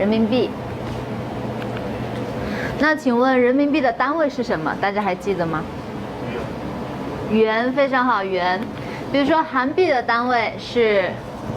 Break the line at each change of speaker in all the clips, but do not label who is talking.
人民币。那请问人民币的单位是什么？大家还记得吗？元，非常好，元。比如说韩币的单位是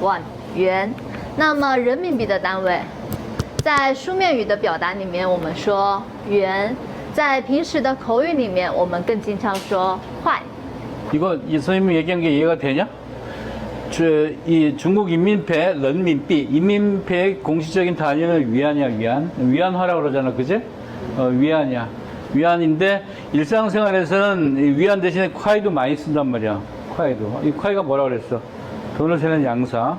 won 元，那么人民币的单位，在书面语的表达里面我们说元，在平时的口语里面我们更经常说块。
이거 이 선생님이 얘기한 게 이해가 되냐? 저, 이 중국 인민폐, 런민비, 인민폐의 공식적인 단위는 위안이야, 위안. 위안화라 그러잖아, 그지? 어, 위안이야. 위안인데, 일상생활에서는 이 위안 대신에 콰이도 많이 쓴단 말이야. 콰이도. 이 콰이가 뭐라 그랬어? 돈을 세는 양사.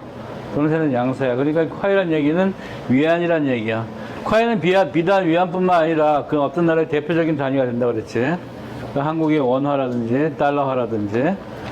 돈을 세는 양사야. 그러니까 콰이란 얘기는 위안이란 얘기야. 콰이는 비단 위안뿐만 아니라 그 어떤 나라의 대표적인 단위가 된다 그랬지. 그 한국의 원화라든지 달러화라든지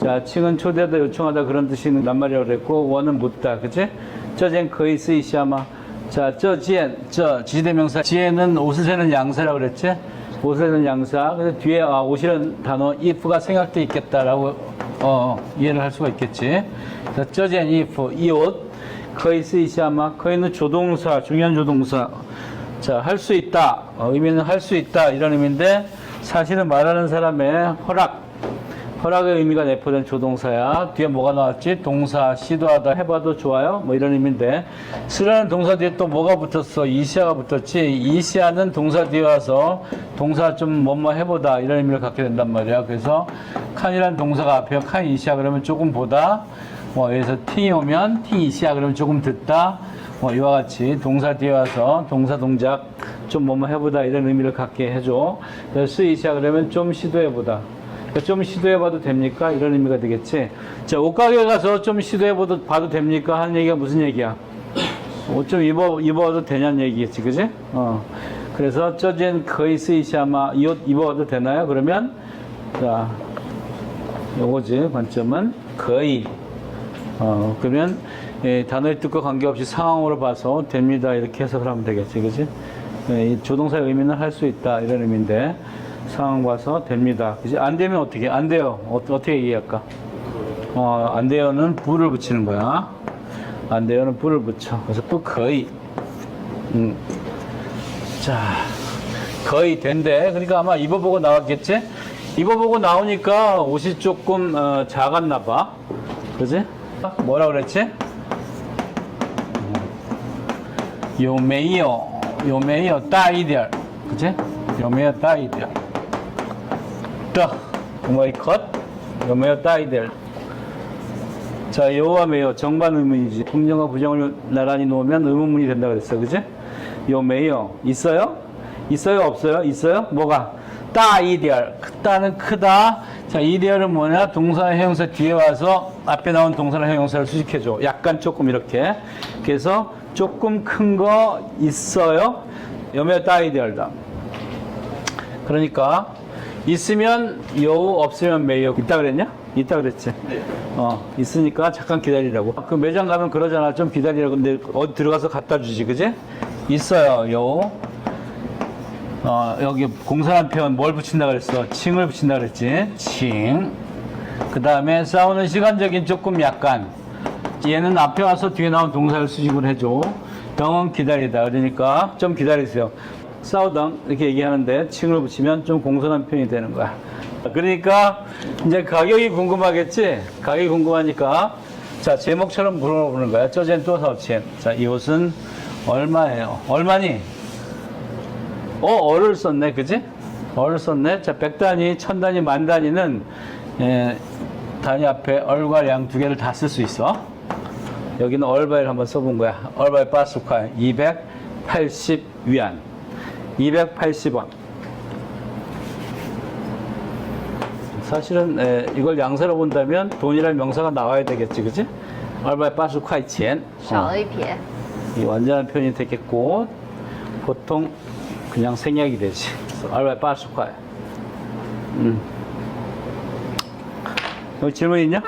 자 칭은 초대하다 요청하다 그런 뜻이 있는 낱말이라고 그랬고 원은 묻다 그치? 저젠 거의 쓰이시아마. 자 저 지엔 저 지대명사. 지에는 옷을 세는 양사라고 그랬지? 옷을 세는 양사. 그래서 뒤에 아, 옷이라는 단어 if가 생각돼 있겠다라고 어, 이해를 할 수가 있겠지. 자 저젠 if 이 옷. 거의 쓰이시아마. 거의는 조동사 중요한 조동사. 자 할 수 있다. 어, 의미는 할 수 있다. 이런 의미인데 사실은 말하는 사람의 허락 허락의 의미가 내포된 조동사야. 뒤에 뭐가 나왔지? 동사 시도하다 해봐도 좋아요? 뭐 이런 의미인데. 쓰라는 동사 뒤에 또 뭐가 붙었어? 이시아가 붙었지? 이시아는 동사 뒤에 와서 동사 좀 뭐뭐 해보다 이런 의미를 갖게 된단 말이야. 그래서 칸이라는 동사가 앞에 칸 이시아 그러면 조금 보다. 뭐 여기서 팅이 오면 팅 이 시야 그러면 조금 듣다. 뭐 이와 같이 동사 뒤에 와서 동사 동작 좀 뭐뭐 해보다 이런 의미를 갖게 해줘. 그래서 쓰이시야 그러면 좀 시도해보다 좀 시도해봐도 됩니까? 이런 의미가 되겠지. 자 옷가게 가서 좀 시도해봐도 봐도 됩니까? 하는 얘기가 무슨 얘기야? 옷 좀 입어 입어도 되냐는 얘기겠지 그지? 어. 그래서 저젠 거의 쓰이시아마 이 옷 입어도 되나요? 그러면 자 요거지 관점은 거의. 어, 그러면 예, 단어의 뜻과 관계없이 상황으로 봐서 됩니다. 이렇게 해석을 하면 되겠지 그지? 예, 이 조동사의 의미는 할 수 있다. 이런 의미인데 상황 봐서 됩니다 그지 안 되면 어떻게 안 돼요 어, 어떻게 얘기할까 어, 안 돼요는 불을 붙이는 거야 안 돼요는 불을 붙여 그래서 또 거의 음. 자 거의 된대 그러니까 아마 입어보고 나왔겠지 입어보고 나오니까 옷이 조금 어, 작았나 봐 그지 뭐라 그랬지有没有有没有大一点儿 그지有没有大一点 있다. 오마이갓. 여매여 따이델. 자, 여호와 매여 정반 의문이지. 동명과 부정을 나란히 놓으면 의문문이 된다 그랬어. 그지? 여매여 있어요? 있어요? 없어요? 있어요? 뭐가? 따이델. 크다는 그 크다. 자, 이디얼은 뭐냐? 동사나 형용사 뒤에 와서 앞에 나온 동사나 형용사를 수식해 줘. 약간 조금 이렇게. 그래서 조금 큰 거 있어요? 여매여 따이델다. 그러니까 있으면 요 없으면 매요 있다 그랬냐? 있다 그랬지. 어 있으니까 잠깐 기다리라고. 그 매장 가면 그러잖아. 좀 기다리라고. 근데 어디 들어가서 갖다 주지, 그지? 있어요. 요. 어 여기 공사한 표현 뭘 붙인다 그랬어? 칭을 붙인다 그랬지. 칭. 그 다음에 싸우는 시간적인 조금 약간. 얘는 앞에 와서 뒤에 나온 동사를 수식을 해줘. 병은 기다리다. 그러니까 좀 기다리세요. 싸우던 이렇게 얘기하는데 칭을 붙이면 좀 공손한 표현이 되는 거야. 그러니까 이제 가격이 궁금하겠지? 가격이 궁금하니까 자 제목처럼 물어보는 거야. 저젠 또 사오첸. 자, 이 옷은 얼마예요? 얼마니? 어, 어를 썼네, 그지? 어를 썼네. 자, 백 단위, 천 단위, 만 단위는 예, 단위 앞에 얼과 양 두 개를 다 쓸 수 있어. 여기는 얼바일 한번 써본 거야. 얼바일 바스카 280 위안. 280원. 사실은 에, 이걸 양사로 본다면 돈이라는 명사가 나와야 되겠지, 그지? 얼바일 바스카 钱.
少了一撇。
이 완전한 표현이 되겠고 보통 그냥 생략이 되지. 얼바일 바스카. 음. 여기 질문 있냐?